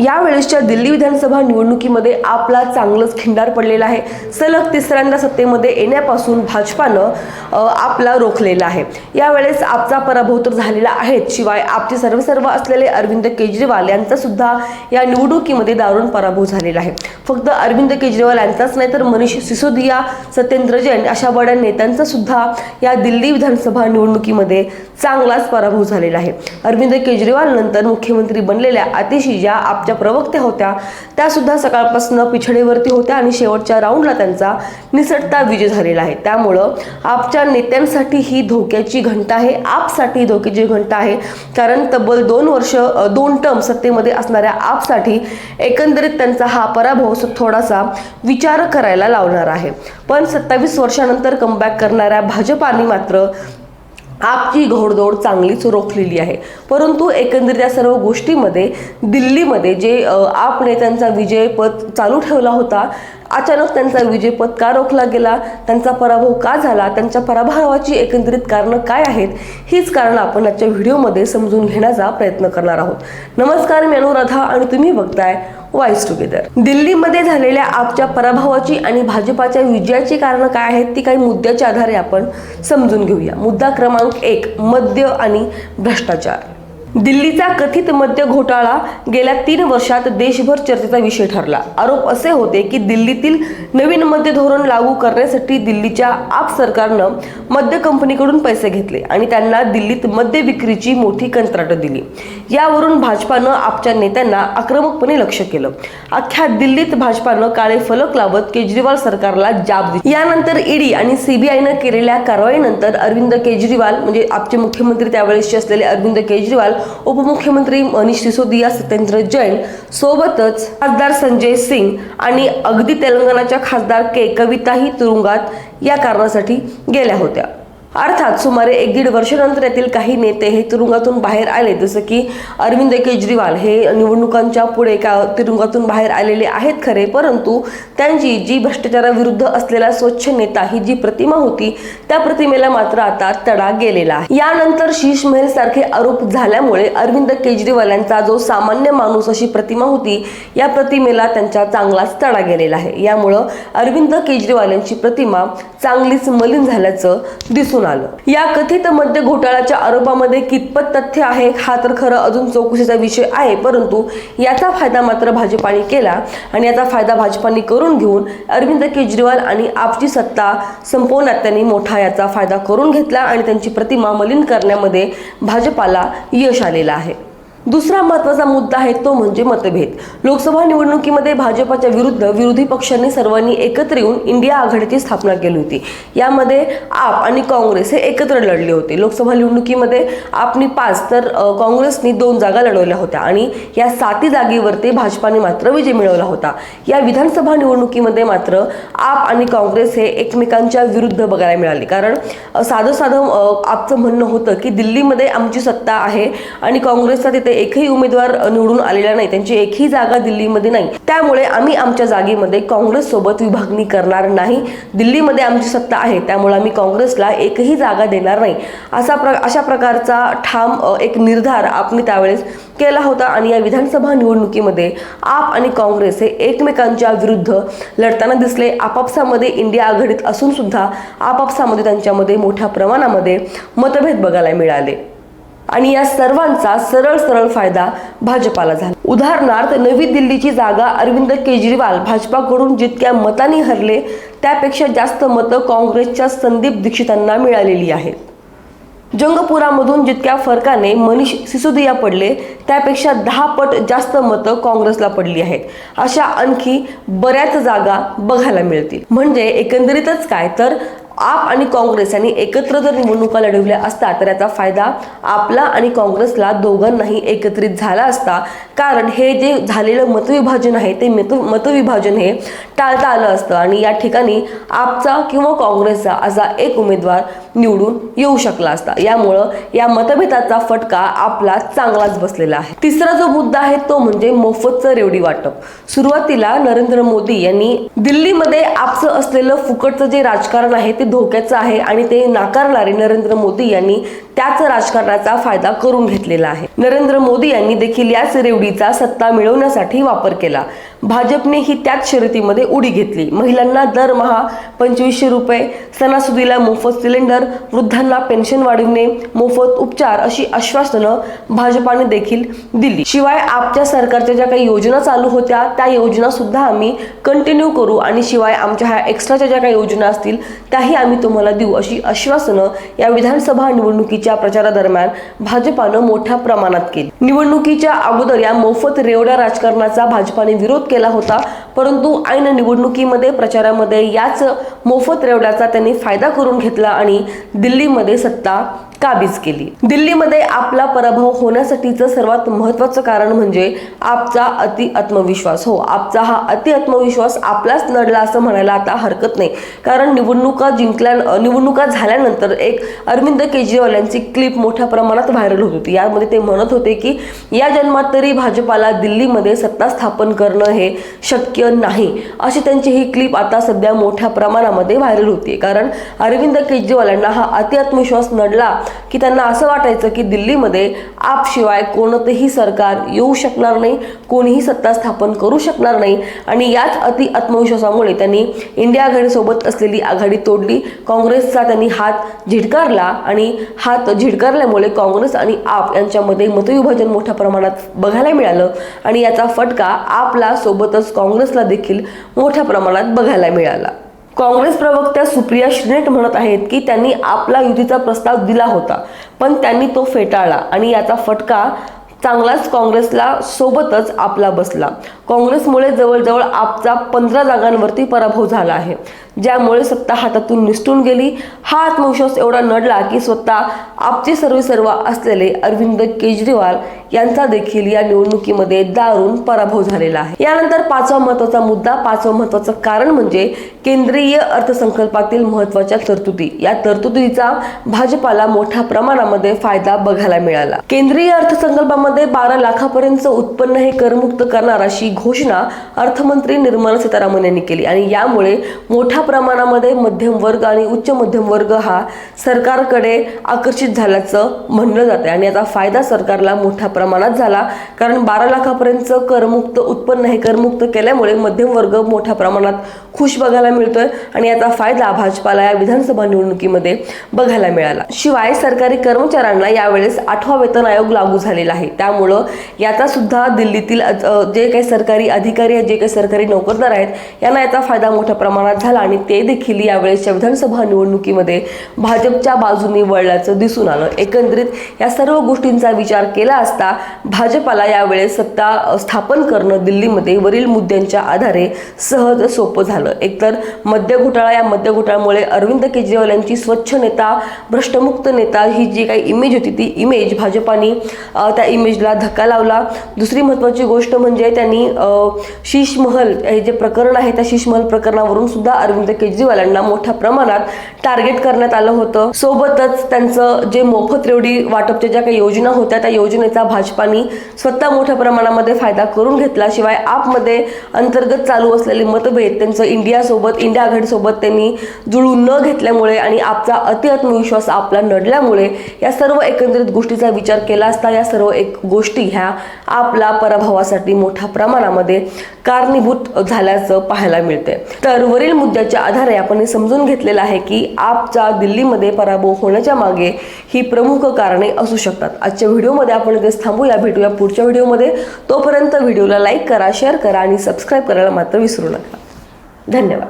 यावेळेसच्या दिल्ली विधानसभा निवडणुकीमध्ये आपला चांगलंच खिंडार पडलेला आहे. सलग तिसऱ्यांदा सत्तेमध्ये येण्यापासून भाजपानं आपला रोखलेला आहे. यावेळेस आपचा पराभव तर झालेला आहेच. शिवाय आपचे सर्व सर्व असलेले अरविंद केजरीवाल यांचा सुद्धा या निवडणुकीमध्ये दारुण पराभव झालेला आहे. फक्त अरविंद केजरीवाल यांचाच नाही तर मनीष सिसोदिया सत्येंद्र जैन अशा बड्या नेत्यांचा सुद्धा या दिल्ली विधानसभा निवडणुकीमध्ये चांगलाच पराभव झालेला आहे. अरविंद केजरीवाल नंतर मुख्यमंत्री बनलेल्या अतिशी ज्या ज्या प्रवक्त्या होत्या त्या सुद्धा सकाळपासून पिछडेवरती होत्या आणि शेवटच्या राऊंडला त्यांचा निसटता विजय झालेला आहे. त्यामुळं आपच्या नेत्यांसाठी ही धोक्याची घंटा आहे. आपसाठी धोक्याची घंटा आहे. कारण तब्बल दोन वर्ष दोन टर्म सत्तेमध्ये असणाऱ्या आपसाठी एकंदरीत त्यांचा हा पराभव थोडासा विचार करायला लावणार आहे. पण सत्तावीस वर्षानंतर कमबॅक करणाऱ्या भाजपाने मात्र आपची घोडदौड चांगलीच रोखलेली आहे. परंतु एकंदरीत या सर्व गोष्टीमध्ये दिल्लीमध्ये जे आप नेत्यांचा विजयपथ चालू ठेवला होता अचानक त्यांचा विजयपद का रोखला गेला त्यांचा पराभव का झाला त्यांच्या पराभवाची एकंदरीत कारणं काय आहेत हीच कारणं आपण आजच्या व्हिडिओमध्ये समजून घेण्याचा प्रयत्न करणार आहोत. नमस्कार मी अनुराधा आणि तुम्ही बघताय वाईस टुगेदर. दिल्लीमध्ये झालेल्या आपच्या पराभवाची आणि भाजपाच्या विजयाची कारणं काय आहेत ती काही मुद्द्याच्या आधारे आपण समजून घेऊया. मुद्दा क्रमांक एक मद्य आणि भ्रष्टाचार. दिल्लीचा कथित मद्य घोटाळा गेल्या तीन वर्षात देशभर चर्चेचा विषय ठरला. आरोप असे होते की दिल्लीतील नवीन मद्य धोरण लागू करण्यासाठी दिल्लीच्या आप सरकारनं मद्य कंपनीकडून पैसे घेतले आणि त्यांना दिल्लीत मद्य विक्रीची मोठी कंत्राटं दिली. यावरून भाजपानं आपच्या नेत्यांना आक्रमकपणे लक्ष केलं. अख्ख्या दिल्लीत भाजपानं काळे फलक लावत केजरीवाल सरकारला जाब दिली. यानंतर ईडी आणि सीबीआयनं केलेल्या कारवाईनंतर अरविंद केजरीवाल म्हणजे आपचे मुख्यमंत्री त्यावेळेसचे असलेले अरविंद केजरीवाल उपमुख्यमंत्री मनीष सिसोदिया सत्येंद्र जैन सोबतच खासदार संजय सिंग आणि अगदी तेलंगणाच्या खासदार के कविताही तुरुंगात या कारणासाठी गेल्या होत्या. अर्थात सुमारे एक दीड वर्षानंतर यातील काही नेते हे तुरुंगातून बाहेर आले जसं की अरविंद केजरीवाल. हे निवडणुकांच्या पुढे का तुरुंगातून बाहेर आलेले आहेत खरे परंतु त्यांची जी भ्रष्टाचाराविरुद्ध असलेला स्वच्छ नेता ही जी प्रतिमा होती त्या प्रतिमेला मात्र आता तडा गेलेला आहे. यानंतर शीश महल सारखे आरोप झाल्यामुळे अरविंद केजरीवाल यांचा जो सामान्य माणूस अशी प्रतिमा होती या प्रतिमेला त्यांच्या चांगलाच तडा गेलेला आहे. यामुळं अरविंद केजरीवाल यांची प्रतिमा चांगलीच मलिन झाल्याचं दिसून आलं. या कथित मद्य घोटाळ्याच्या आरोपामध्ये कितपत तथ्य आहे हा तर खरं अजून चौकशीचा विषय आहे परंतु याचा फायदा मात्र भाजपाने केला आणि याचा फायदा भाजपाने करून घेऊन अरविंद केजरीवाल आणि आपची सत्ता संपवण्यात त्यांनी मोठा याचा फायदा करून घेतला आणि त्यांची प्रतिमा मलिन करण्यामध्ये भाजपाला यश आलेलं आहे. दुसरा महत्त्वाचा मुद्दा आहे तो म्हणजे मतभेद. लोकसभा निवडणुकीमध्ये भाजपाच्या विरुद्ध विरोधी पक्षांनी सर्वांनी एकत्र येऊन इंडिया आघाडीची स्थापना केली होती. यामध्ये आप आणि काँग्रेस हे एकत्र लढले होते. लोकसभा निवडणुकीमध्ये आपनी पाच तर काँग्रेसनी दोन जागा लढवल्या होत्या आणि या साती जागेवरती भाजपाने मात्र विजय मिळवला होता. या विधानसभा निवडणुकीमध्ये मात्र आप आणि काँग्रेस हे एकमेकांच्या विरुद्ध बघायला मिळाले. कारण साधं साधं आपचं म्हणणं होतं की दिल्लीमध्ये आमची सत्ता आहे आणि काँग्रेसचा तिथे एकही उमेदवार निवडून आलेला नाही. त्यांची एकही जागा दिल्लीमध्ये नाही. त्यामुळे आम्ही आमच्या जागेमध्ये काँग्रेस सोबत विभागणी करणार नाही. दिल्लीमध्ये आमची सत्ता आहे. त्यामुळे आम्ही काँग्रेसला एकही जागा देणार नाही. असा प्र अशा प्रकारचा ठाम एक निर्धार आपण त्यावेळेस केला होता. आणि या विधानसभा निवडणुकीमध्ये आप आणि काँग्रेस हे एकमेकांच्या विरुद्ध लढताना दिसले. आपापसामध्ये इंडिया आघाडीत असून सुद्धा आपापसामध्ये त्यांच्यामध्ये मोठ्या प्रमाणामध्ये मतभेद बघायला मिळाले. आणि या सर्वांचा सरळ सरळ फायदा भाजपाला झाला. उदाहरणार्थ नवी दिल्लीची जागा अरविंद केजरीवाल भाजपाकडून जितक्या मतांनी हरले त्यापेक्षा जास्त मतं काँग्रेसच्या संदीप दीक्षितांना मिळालेली आहेत. जंगपुरामधून जितक्या फरकाने मनीष सिसोदिया पडले त्यापेक्षा दहा पट जास्त मतं काँग्रेसला पडली आहेत. अशा आणखी बऱ्याच जागा बघायला मिळतील. म्हणजे एकंदरीतच काय? तर आप आणि काँग्रेस यांनी एकत्र जर निवडणुका लढवल्या असता तर याचा फायदा आपला आणि काँग्रेसला दोघांनाही एकत्रित झाला असता. कारण हे जे झालेलं मतविभाजन आहे ते मत मतविभाजन हे टाळता आलं असतं. आणि या ठिकाणी आपचा किंवा काँग्रेसचा असा एक उमेदवार निवडून येऊ शकला असता. यामुळं या मतभेदाचा फटका आपला चांगलाच बसलेला आहे. तिसरा जो मुद्दा आहे तो म्हणजे मोफतचं रेवडी वाटप. सुरुवातीला नरेंद्र मोदी यांनी दिल्लीमध्ये आपचं असलेलं फुकटचं जे राजकारण आहे ते धोक्याचं आहे आणि ते नाकारणारे नरेंद्र मोदी यांनी त्याच राजकारणाचा फायदा करून घेतलेला आहे. नरेंद्र मोदी यांनी देखील याच रेवडीचा सत्ता मिळवण्यासाठी वापर केला. भाजपने ही त्याच शर्यतीमध्ये उडी घेतली. महिलांना दरमहा पंचवीसशे रुपये सणासुदीला मोफत सिलेंडर वृद्धांना पेन्शन वाढविणे मोफत उपचार अशी आश्वासनं भाजपाने देखील दिली. शिवाय आपच्या सरकारच्या ज्या काही योजना चालू होत्या त्या योजना सुद्धा आम्ही कंटिन्यू करू आणि शिवाय आमच्या ह्या एक्स्ट्राच्या ज्या काही योजना असतील त्याही आम्ही तुम्हाला देऊ अशी आश्वासनं या विधानसभा निवडणुकीच्या प्रचारादरम्यान भाजपानं मोठ्या प्रमाणात केली. निवडणुकीच्या अगोदर या मोफत रेवड्या राजकारणाचा भाजपाने विरोध केला होता परंतु ऐन निवडणुकीमध्ये प्रचारामध्ये याच मोफत रेवड्याचा त्यांनी फायदा करून घेतला आणि दिल्लीमध्ये सत्ता काबीज केली. दिल्लीमध्ये आपला पराभव होण्यासाठीचं सर्वात महत्वाचं कारण म्हणजे आपचा अति आत्मविश्वास. हो आपचा हा अति आत्मविश्वास आपलाच नडला असं म्हणायला आता हरकत नाही. कारण निवडणुका जिंकल्या निवडणुका झाल्यानंतर एक अरविंद केजरीवाल यांची क्लिप मोठ्या प्रमाणात व्हायरल होत होती. यामध्ये ते म्हणत होते की या जन्मात तरी भाजपाला दिल्लीमध्ये सत्ता स्थापन करणं हे शक्य नाही. अशी त्यांची ही क्लिप आता सध्या मोठ्या प्रमाणामध्ये व्हायरल होती कारण अरविंद केजरीवाल यांना हा अति आत्मविश्वास नडला की त्यांना असं वाटायचं की दिल्लीमध्ये आपशिवाय कोणतंही सरकार येऊ शकणार नाही कोणीही सत्ता स्थापन करू शकणार नाही आणि याच अति आत्मविश्वासामुळे त्यांनी इंडिया आघाडीसोबत असलेली आघाडी तोडली. काँग्रेसचा त्यांनी हात झिडकारला आणि हात झिडकारल्यामुळे काँग्रेस आणि आप यांच्यामध्ये मतविभाजन मोठ्या प्रमाणात बघायला मिळालं आणि याचा फटका आपला सोबतच काँग्रेसला देखील मोठ्या प्रमाणात बघायला मिळाला. काँग्रेस प्रवक्त्या सुप्रिया श्रीनेट म्हणत आहेत की त्यांनी आपला युतीचा प्रस्ताव दिला होता पण त्यांनी तो फेटाळला आणि याचा फटका चांगलाच काँग्रेसला सोबतच आपला बसला. काँग्रेसमुळे जवळजवळ आपचा पंधरा जागांवरती पराभव झाला आहे. ज्यामुळे सत्ता हातातून निसटून गेली. हा आत्मविश्वास एवढा नडला की स्वतः आपचे सर्व सर्व असलेले अरविंद केजरीवाल यांचा देखील या निवडणुकीमध्ये दारुण पराभव झालेला आहे. यानंतर पाचवा महत्त्वाचा मुद्दा पाचवा महत्वाचं कारण म्हणजे केंद्रीय अर्थसंकल्पातील महत्त्वाच्या तरतुदी. या तरतुदीचा भाजपाला मोठ्या प्रमाणामध्ये फायदा बघायला मिळाला. केंद्रीय अर्थसंकल्पामध्ये बारा लाखापर्यंत उत्पन्न हे करमुक्त करणार अशी घोषणा अर्थमंत्री निर्मला सीतारामन यांनी केली. आणि यामुळे मोठ्या प्रमाणामध्ये मध्यम वर्ग आणि उच्च मध्यम वर्ग हा सरकारकडे आकर्षित झाल्याचं म्हणलं जातं आणि याचा फायदा सरकारला मोठ्या प्रमाणात झाला. कारण बारा लाखापर्यंत करमुक्त उत्पन्न हे करमुक्त केल्यामुळे मध्यम वर्ग मोठ्या प्रमाणात खुश बघायला मिळतोय. आणि याचा फायदा भाजपाला या विधानसभा निवडणुकीमध्ये बघायला मिळाला. शिवाय सरकारी कर्मचाऱ्यांना यावेळेस आठवा वेतन आयोग लागू झालेला आहे. त्यामुळं याचा सुद्धा दिल्लीतील जे काही सरकारी अधिकारी आहेत जे काही सरकारी नोकरदार आहेत यांना याचा फायदा मोठ्या प्रमाणात झाला आणि ते देखील यावेळेसच्या विधानसभा निवडणुकीमध्ये भाजपच्या बाजूने वळल्याचं दिसून आलं. एकंदरीत या सर्व गोष्टींचा विचार केला असता भाजपाला यावेळेस सत्ता स्थापन करणं दिल्लीमध्ये वरील मुद्द्यांच्या आधारे सहज सोपं झालं. एकतर मद्य घोटाळा या मद्य घोटाळ्यामुळे अरविंद केजरीवाल यांची स्वच्छ नेता भ्रष्टमुक्त नेता ही जी काही इमेज होती ती इमेज भाजपाने त्या इमेज इमेजला धक्का लावला. दुसरी महत्त्वाची गोष्ट म्हणजे त्यांनी शीशमहल हे जे प्रकरण आहे त्या शीशमहल प्रकरणावरून सुद्धा अरविंद केजरीवाल यांना मोठ्या प्रमाणात टार्गेट करण्यात आलं होतं. सोबतच त्यांचं जे मोफत रेवडी वाटपच्या ज्या काही योजना होत्या त्या योजनेचा भाजपाने स्वतः मोठ्या प्रमाणामध्ये फायदा करून घेतला. शिवाय आपमध्ये अंतर्गत चालू असलेले मतभेद त्यांचं इंडियासोबत इंडिया आघाडीसोबत त्यांनी जुळून न घेतल्यामुळे आणि आपचा अति आत्मविश्वास आपला नडल्यामुळे या सर्व एकंदरीत गोष्टीचा विचार केला असता या सर्व एक गोष्टी ह्या आपला पराभवासाठी मोठ्या प्रमाणामध्ये कारणीभूत झाल्याचं पाहायला मिळते तर वरील मुद्द्याच्या आधारे आपण समजून घेतलेलं आहे की आपचा दिल्लीमध्ये पराभव होण्याच्या मागे ही प्रमुख कारणे असू शकतात. आजच्या व्हिडिओमध्ये आपण इथेच थांबूया भेटूया पुढच्या व्हिडिओमध्ये. तोपर्यंत व्हिडिओला लाईक करा शेअर करा आणि सबस्क्राईब करायला मात्र विसरू नका. धन्यवाद.